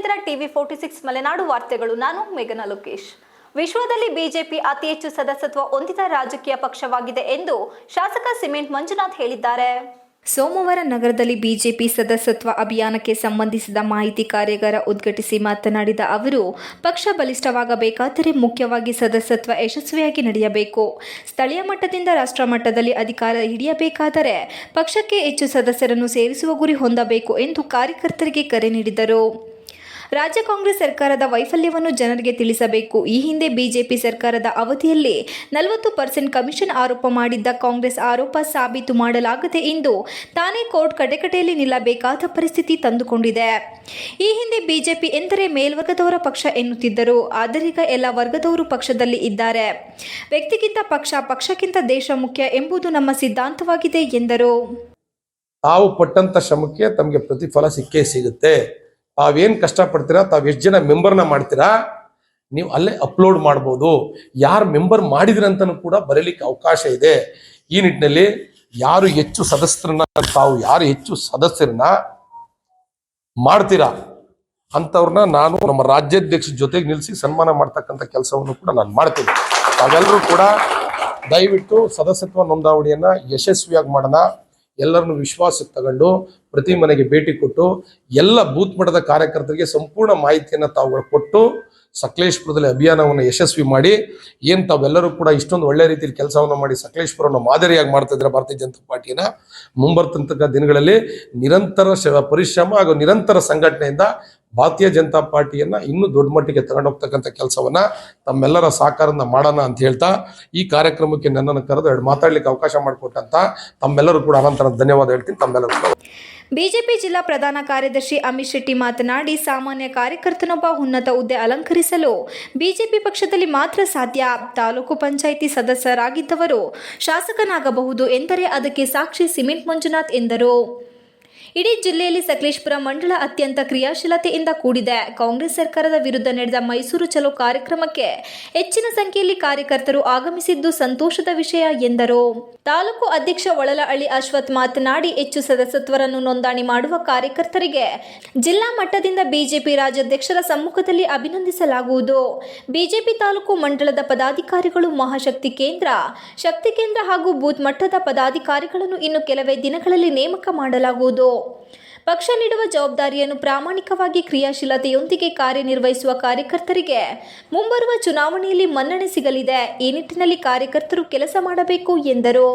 ಇದ್ದೀರಾ TV forty six Malenadu ವಾರ್ತೆಗಳು. ನಾನು ಮೇಘನಾ ಲೋಕೇಶ್. ವಿಶ್ವದಲ್ಲಿ ಬಿಜೆಪಿ ಅತಿ ಹೆಚ್ಚು ಸದಸ್ಯತ್ವ ಹೊಂದಿದ ರಾಜಕೀಯ ಪಕ್ಷವಾಗಿದೆ ಎಂದು ಶಾಸಕ ಸಿಮೆಂಟ್ ಮಂಜುನಾಥ್ ಹೇಳಿದ್ದಾರೆ. ಸೋಮವಾರ ನಗರದಲ್ಲಿ ಬಿಜೆಪಿ ಸದಸ್ಯತ್ವ ಅಭಿಯಾನಕ್ಕೆ ಸಂಬಂಧಿಸಿದ ಮಾಹಿತಿ ಕಾರ್ಯಾಗಾರ ಉದ್ಘಾಟಿಸಿ ಮಾತನಾಡಿದ ಅವರು, ಪಕ್ಷ ಬಲಿಷ್ಠವಾಗಬೇಕಾದರೆ ಮುಖ್ಯವಾಗಿ ಸದಸ್ಯತ್ವ ಯಶಸ್ವಿಯಾಗಿ ನಡೆಯಬೇಕು. ಸ್ಥಳೀಯ ಮಟ್ಟದಿಂದ ರಾಷ್ಟ್ರ ಮಟ್ಟದಲ್ಲಿ ಅಧಿಕಾರ ಹಿಡಿಯಬೇಕಾದರೆ ಪಕ್ಷಕ್ಕೆ ಹೆಚ್ಚು ಸದಸ್ಯರನ್ನು ಸೇರಿಸುವ ಗುರಿ ಹೊಂದಬೇಕು ಎಂದು ಕಾರ್ಯಕರ್ತರಿಗೆ ಕರೆ ನೀಡಿದರು. ರಾಜ್ಯ ಕಾಂಗ್ರೆಸ್ ಸರ್ಕಾರದ ವೈಫಲ್ಯವನ್ನು ಜನರಿಗೆ ತಿಳಿಸಬೇಕು. ಈ ಹಿಂದೆ ಬಿಜೆಪಿ ಸರ್ಕಾರದ ಅವಧಿಯಲ್ಲಿ ನಲವತ್ತು ಪರ್ಸೆಂಟ್ ಕಮಿಷನ್ ಆರೋಪ ಮಾಡಿದ್ದ ಕಾಂಗ್ರೆಸ್ ಆರೋಪ ಸಾಬೀತು ಮಾಡಲಾಗದೆ ಎಂದು ತಾನೇ ಕೋರ್ಟ್ ಕಟೆಕಟೆಯಲ್ಲಿ ನಿಲ್ಲಬೇಕಾದ ಪರಿಸ್ಥಿತಿ ತಂದುಕೊಂಡಿದೆ. ಈ ಹಿಂದೆ ಬಿಜೆಪಿ ಎಂದರೆ ಮೇಲ್ವರ್ಗದವರ ಪಕ್ಷ ಎನ್ನುತ್ತಿದ್ದರು. ಆದರೀಗ ಎಲ್ಲ ವರ್ಗದವರು ಪಕ್ಷದಲ್ಲಿ ಇದ್ದಾರೆ. ವ್ಯಕ್ತಿಗಿಂತ ಪಕ್ಷ ಪಕ್ಷಕ್ಕಿಂತ ದೇಶ ಮುಖ್ಯ ಎಂಬುದು ನಮ್ಮ ಸಿದ್ಧಾಂತವಾಗಿದೆ ಎಂದರು. ತಾವು ಪಟ್ಟಂತ ಶ್ರಮಕ್ಕೆ ತಮಗೆ ಪ್ರತಿಫಲ ಸಿಕ್ಕೇ ಸಿಗುತ್ತೆ. ತಾವೇನ್ ಕಷ್ಟಪಡ್ತೀರಾ, ತಾವು ಎಷ್ಟು ಜನ ಮೆಂಬರ್ನ ಮಾಡ್ತೀರಾ, ನೀವು ಅಲ್ಲೇ ಅಪ್ಲೋಡ್ ಮಾಡ್ಬೋದು. ಯಾರು ಮೆಂಬರ್ ಮಾಡಿದ್ರಂತನೂ ಕೂಡ ಬರೀಲಿಕ್ಕೆ ಅವಕಾಶ ಇದೆ. ಈ ನಿಟ್ಟಿನಲ್ಲಿ ಯಾರು ಹೆಚ್ಚು ಸದಸ್ಯರನ್ನ, ತಾವು ಯಾರು ಹೆಚ್ಚು ಸದಸ್ಯರನ್ನ ಮಾಡ್ತೀರಾ ಅಂಥವ್ರನ್ನ ನಾನು ನಮ್ಮ ರಾಜ್ಯಾಧ್ಯಕ್ಷ ಜೊತೆಗೆ ನಿಲ್ಲಿಸಿ ಸನ್ಮಾನ ಮಾಡ್ತಕ್ಕಂಥ ಕೆಲಸವನ್ನು ಕೂಡ ನಾನು ಮಾಡ್ತೀನಿ. ತಾವೆಲ್ಲರೂ ಕೂಡ ದಯವಿಟ್ಟು ಸದಸ್ಯತ್ವ ನೋಂದಾವಣಿಯನ್ನ ಯಶಸ್ವಿಯಾಗಿ ಮಾಡೋಣ. ಎಲ್ಲರನ್ನು ವಿಶ್ವಾಸಕ್ಕೆ ತಗೊಂಡು ಪ್ರತಿ ಮನೆಗೆ ಭೇಟಿ ಕೊಟ್ಟು ಎಲ್ಲ ಬೂತ್ ಮಟ್ಟದ ಕಾರ್ಯಕರ್ತರಿಗೆ ಸಂಪೂರ್ಣ ಮಾಹಿತಿಯನ್ನು ತಾವುಗಳು ಕೊಟ್ಟು ಸಕಲೇಶ್ಪುರದಲ್ಲಿ ಅಭಿಯಾನವನ್ನು ಯಶಸ್ವಿ ಮಾಡಿ, ಏನು ತಾವೆಲ್ಲರೂ ಕೂಡ ಇಷ್ಟೊಂದು ಒಳ್ಳೆ ರೀತಿಯಲ್ಲಿ ಕೆಲಸವನ್ನು ಮಾಡಿ ಸಕಲೇಶ್ಪುರವನ್ನು ಮಾದರಿಯಾಗಿ ಮಾಡ್ತಾ ಇದ್ದಾರೆ ಭಾರತೀಯ ಜನತಾ ಪಾರ್ಟಿಯನ್ನ ಮುಂಬರ್ತಂತಕ ದಿನಗಳಲ್ಲಿ ನಿರಂತರ ಪರಿಶ್ರಮ ಹಾಗೂ ನಿರಂತರ ಸಂಘಟನೆಯಿಂದ ಭಾರತೀಯ ಜನತಾ ಪಾರ್ಟಿಯನ್ನ ಇನ್ನೂ ದೊಡ್ಡ ಮಟ್ಟಿಗೆ ತಗೊಂಡೋಗ್ತಕ್ಕಂಥ ಕೆಲಸವನ್ನ ತಮ್ಮೆಲ್ಲರ ಸಹಕಾರದಿಂದ ಮಾಡೋಣ ಅಂತ ಹೇಳ್ತಾ ಈ ಕಾರ್ಯಕ್ರಮಕ್ಕೆ ನನ್ನನ್ನು ಕರೆದು ಎರಡು ಮಾತಾಡ್ಲಿಕ್ಕೆ ಅವಕಾಶ ಮಾಡಿಕೊಟ್ಟಂತ ತಮ್ಮೆಲ್ಲರೂ ಕೂಡ ಅನಂತರ ಧನ್ಯವಾದ ಹೇಳ್ತೀನಿ ತಮ್ಮೆಲ್ಲರೂ ಬಿಜೆಪಿ ಜಿಲ್ಲಾ ಪ್ರಧಾನ ಕಾರ್ಯದರ್ಶಿ ಅಮಿತ್ ಶೆಟ್ಟಿ ಮಾತನಾಡಿ ಸಾಮಾನ್ಯ ಕಾರ್ಯಕರ್ತನೊಬ್ಬ ಉನ್ನತ ಹುದ್ದೆ ಅಲಂಕರಿಸಲು ಬಿಜೆಪಿ ಪಕ್ಷದಲ್ಲಿ ಮಾತ್ರ ಸಾಧ್ಯ. ತಾಲೂಕು ಪಂಚಾಯಿತಿ ಸದಸ್ಯರಾಗಿದ್ದವರು ಶಾಸಕನಾಗಬಹುದು ಎಂದರೆ ಅದಕ್ಕೆ ಸಾಕ್ಷಿ ಸಿಮೆಂಟ್ ಮಂಜುನಾಥ್ ಎಂದರು. ಇಡೀ ಜಿಲ್ಲೆಯಲ್ಲಿ ಸಕಲೇಶ್ಪುರ ಮಂಡಳ ಅತ್ಯಂತ ಕ್ರಿಯಾಶೀಲತೆಯಿಂದ ಕೂಡಿದೆ. ಕಾಂಗ್ರೆಸ್ ಸರ್ಕಾರದ ವಿರುದ್ಧ ನಡೆದ ಮೈಸೂರು ಚಲೋ ಕಾರ್ಯಕ್ರಮಕ್ಕೆ ಹೆಚ್ಚಿನ ಸಂಖ್ಯೆಯಲ್ಲಿ ಕಾರ್ಯಕರ್ತರು ಆಗಮಿಸಿದ್ದು ಸಂತೋಷದ ವಿಷಯ ಎಂದರು. ತಾಲೂಕು ಅಧ್ಯಕ್ಷ ಒಳಲಹಳ್ಳಿ ಅಶ್ವಥ್ ಮಾತನಾಡಿ, ಹೆಚ್ಚು ಸದಸ್ಯತ್ವರನ್ನು ನೋಂದಣಿ ಮಾಡುವ ಕಾರ್ಯಕರ್ತರಿಗೆ ಜಿಲ್ಲಾ ಮಟ್ಟದಿಂದ ಬಿಜೆಪಿ ರಾಜ್ಯಾಧ್ಯಕ್ಷರ ಸಮ್ಮುಖದಲ್ಲಿ ಅಭಿನಂದಿಸಲಾಗುವುದು. ಬಿಜೆಪಿ ತಾಲೂಕು ಮಂಡಳದ ಪದಾಧಿಕಾರಿಗಳು, ಮಹಾಶಕ್ತಿ ಕೇಂದ್ರ, ಶಕ್ತಿ ಕೇಂದ್ರ ಹಾಗೂ ಬೂತ್ ಮಟ್ಟದ ಪದಾಧಿಕಾರಿಗಳನ್ನು ಇನ್ನು ಕೆಲವೇ ದಿನಗಳಲ್ಲಿ ನೇಮಕ ಮಾಡಲಾಗುವುದು. ಪಕ್ಷ ನೀಡುವ ಜವಾಬ್ದಾರಿಯನ್ನು ಪ್ರಾಮಾಣಿಕವಾಗಿ ಕ್ರಿಯಾಶೀಲತೆಯೊಂದಿಗೆ ಕಾರ್ಯನಿರ್ವಹಿಸುವ ಕಾರ್ಯಕರ್ತರಿಗೆ ಮುಂಬರುವ ಚುನಾವಣೆಯಲ್ಲಿ ಮನ್ನಣೆ ಸಿಗಲಿದೆ. ಈ ನಿಟ್ಟಿನಲ್ಲಿ ಕಾರ್ಯಕರ್ತರು ಕೆಲಸ ಮಾಡಬೇಕು ಎಂದರು.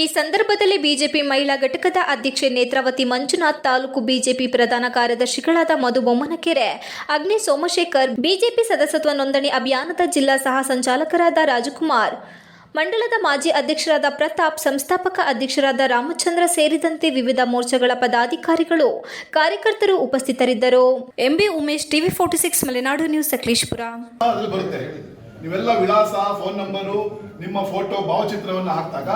ಈ ಸಂದರ್ಭದಲ್ಲಿ ಬಿಜೆಪಿ ಮಹಿಳಾ ಘಟಕದ ಅಧ್ಯಕ್ಷೆ ನೇತ್ರಾವತಿ ಮಂಜುನಾಥ್, ತಾಲೂಕು ಬಿಜೆಪಿ ಪ್ರಧಾನ ಕಾರ್ಯದರ್ಶಿಗಳಾದ ಮಧು ಬೊಮ್ಮನಕೆರೆ, ಅಗ್ನಿ ಸೋಮಶೇಖರ್, ಬಿಜೆಪಿ ಸದಸ್ಯತ್ವ ನೋಂದಣಿ ಅಭಿಯಾನದ ಜಿಲ್ಲಾ ಸಹ ಸಂಚಾಲಕರಾದ ರಾಜಕುಮಾರ್ ಮಂಡಳದ ಮಾಜಿ ಅಧ್ಯಕ್ಷರಾದ ಪ್ರತಾಪ್, ಸಂಸ್ಥಾಪಕ ಅಧ್ಯಕ್ಷರಾದ ರಾಮಚಂದ್ರ ಸೇರಿದಂತೆ ವಿವಿಧ ಮೋರ್ಚಾಗಳ ಪದಾಧಿಕಾರಿಗಳು, ಕಾರ್ಯಕರ್ತರು ಉಪಸ್ಥಿತರಿದ್ದರು. MB Umesh, TV forty six, Malenadu news, Sakleshpur. ನೀವೆಲ್ಲ ವಿಳಾಸ, ಫೋನ್ ನಂಬರು, ನಿಮ್ಮ ಫೋಟೋ, ಭಾವಚಿತ್ರವನ್ನು ಹಾಕಿದಾಗ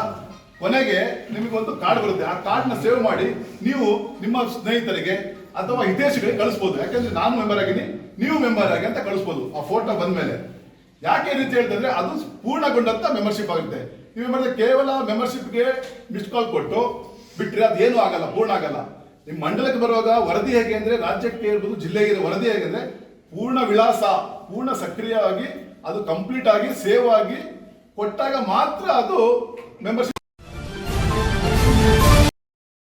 ಕೊನೆಗೆ ನಿಮಗೊಂದು ಕಾರ್ಡ್ ಬರುತ್ತೆ. ಆ ಕಾರ್ಡ್ನ ಸೇವ್ ಮಾಡಿ ನೀವು ನಿಮ್ಮ ಸ್ನೇಹಿತರಿಗೆ ಅಥವಾ ಹಿತೇಶಿಗಳಿಗೆ ಕಳಿಸ್ಬೋದು. ಯಾಕಂದ್ರೆ ನಾನು ಮೆಂಬರ್ ಆಗಿನಿ ನೀವು ಮೆಂಬರ್ ಆಗಿ ಅಂತ ಕಳಿಸ್ಬೋದು. ಆ ಫೋಟೋ ಬಂದ್ಮೇಲೆ. ಯಾಕೆ ಈ ರೀತಿ ಹೇಳ್ತಂದ್ರೆ ಅದು ಪೂರ್ಣಗೊಂಡಂತ ಮೆಂಬರ್ಶಿಪ್ ಆಗುತ್ತೆ. ನೀವು ಮಾಡಿದ್ರೆ ಕೇವಲ ಮೆಂಬರ್ಶಿಪ್ಗೆ ಮಿಸ್ ಕಾಲ್ ಕೊಟ್ಟು ಬಿಟ್ಟರೆ ಅದೇನು ಆಗಲ್ಲ, ಪೂರ್ಣ ಆಗಲ್ಲ. ನಿಮ್ಮ ಮಂಡಲಕ್ಕೆ ಬರುವಾಗ ವರದಿ ಹೇಗೆ ಅಂದ್ರೆ ರಾಜ್ಯಕ್ಕೆ ಇರ್ಬೋದು, ಜಿಲ್ಲೆಗೆ ವರದಿ ಹೇಗೆ ಪೂರ್ಣ ವಿಳಾಸ, ಪೂರ್ಣ ಸಕ್ರಿಯವಾಗಿ ಅದು ಕಂಪ್ಲೀಟ್ ಆಗಿ ಸೇವ್ ಆಗಿ ಕೊಟ್ಟಾಗ ಮಾತ್ರ ಅದು ಮೆಂಬರ್ಶಿಪ್